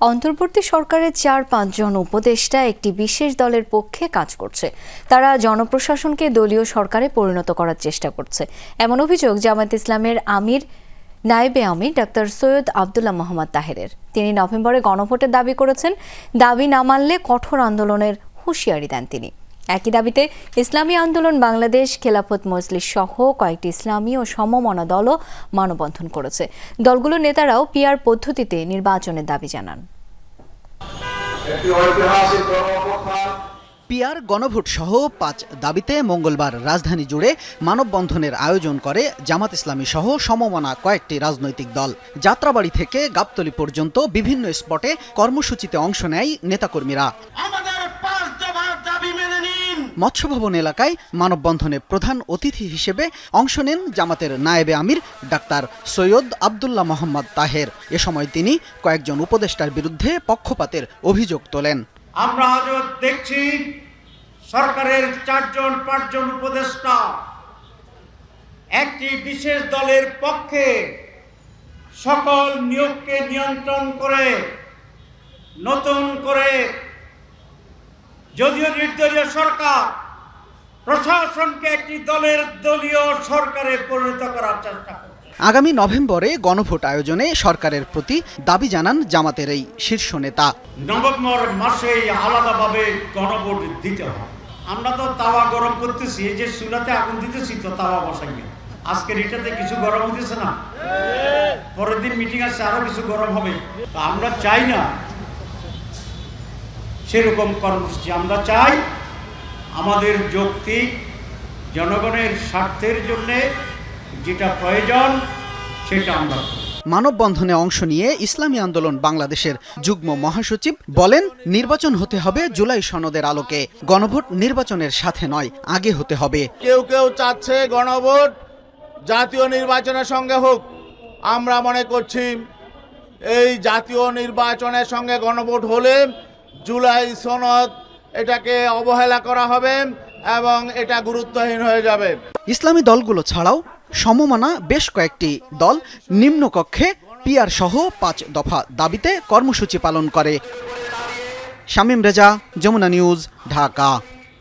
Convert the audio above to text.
অন্তর্বর্তী সরকারের চার পাঁচজন উপদেষ্টা একটি বিশেষ দলের পক্ষে কাজ করছে। তারা জনপ্রশাসনকে দলীয় সরকারে পরিণত করার চেষ্টা করছে। এমন অভিযোগ জামায়াত ইসলামের আমির, নায়েবে আমির ডাক্তার সৈয়দ আবদুল্লাহ মোহাম্মদ তাহেরের। তিনি নভেম্বরে গণভোটের দাবি করেছেন। দাবি না মানলে কঠোর আন্দোলনের হুঁশিয়ারি দেন তিনি। একই দাবিতে ইসলামী আন্দোলন বাংলাদেশ খেলাফত মজলিস সহ কয়েকটি ইসলামী ও সমমনা দলও মানববন্ধন করেছে। দলগুলোর নেতারাও পিআর পদ্ধতিতে নির্বাচনের দাবি জানান। পিয়ার গণভোট সহ পাঁচ দাবিতে মঙ্গলবার রাজধানী জুড়ে মানববন্ধনের আয়োজন করে জামাত ইসলামী সহ সমমনা কয়েকটি রাজনৈতিক দল। যাত্রাবাড়ি থেকে গাবতলী পর্যন্ত বিভিন্ন স্পটে কর্মসূচিতে অংশ নেয় নেতাকর্মীরা আমাদের পাঁচ দফার দাবি মেনে নিন মৎস্য ভবন এলাকায় মানববন্ধনে প্রধান অতিথি হিসেবে অংশ নেন জামাতের নায়েবে আমির ডাক্তার সৈয়দ আবদুল্লাহ মোহাম্মদ তাহের। এ সময় তিনি কয়েকজন উপদেষ্টার বিরুদ্ধে পক্ষপাতের অভিযোগ তোলেন। আমরা আজও দেখছি সরকারের চারজন, পাঁচজন উপদেষ্টা একটি বিশেষ দলের পক্ষে সকল নিয়োগকে নিয়ন্ত্রণ করে, নতুন করে যদিও নির্দলীয় সরকার প্রশাসনকে একটি দলের দলীয় সরকারে পরিণত করার চেষ্টা করছে। আগামী নভেম্বরে গণভোট আয়োজনে সরকারের প্রতি দাবি জানান জামাতের এই শীর্ষ নেতা। নভেম্বর মাসেই আলাদাভাবে গণভোট দিতে হবে। আমরা তো তাওয়া গরম করতেছি এই যে চুলাতে আগুন দিতেছি তো তাওয়া বসাইয়া আজকের এটাতে কিছু গরম হতেছে না? পরের দিন মিটিং আছে আরও কিছু গরম হবে। তা আমরা চাই না সেরকম কর্মসূচি আমরা চাই। আমাদের যৌক্তিক জনগণের স্বার্থের জন্যে যেটা প্রয়োজন সেটা আমরা মানববন্ধনে অংশ নিয়ে ইসলামী আন্দোলন বাংলাদেশের যুগ্ম মহাসচিব বলেন নির্বাচন হতে হবে জুলাই সনদের আলোকে। গণভোট নির্বাচনের সাথে নয় আগে হতে হবে। কেউ কেউ চাচ্ছে গণভোট জাতীয় নির্বাচনের সঙ্গে হোক। আমরা মনে করছি এই জাতীয় নির্বাচনের সঙ্গে গণভোট হলে জুলাই সনদ এটাকে অবহেলা করা হবে এবং এটা গুরুত্বহীন হয়ে যাবে। ইসলামী দলগুলো ছাড়াও সমমানা বেশ কয়েকটি দল নিম্নকক্ষে পিয়ার সহ পাঁচ দফা দাবিতে কর্মসূচি পালন করে। শামীম রেজা, যমুনা নিউজ, ঢাকা।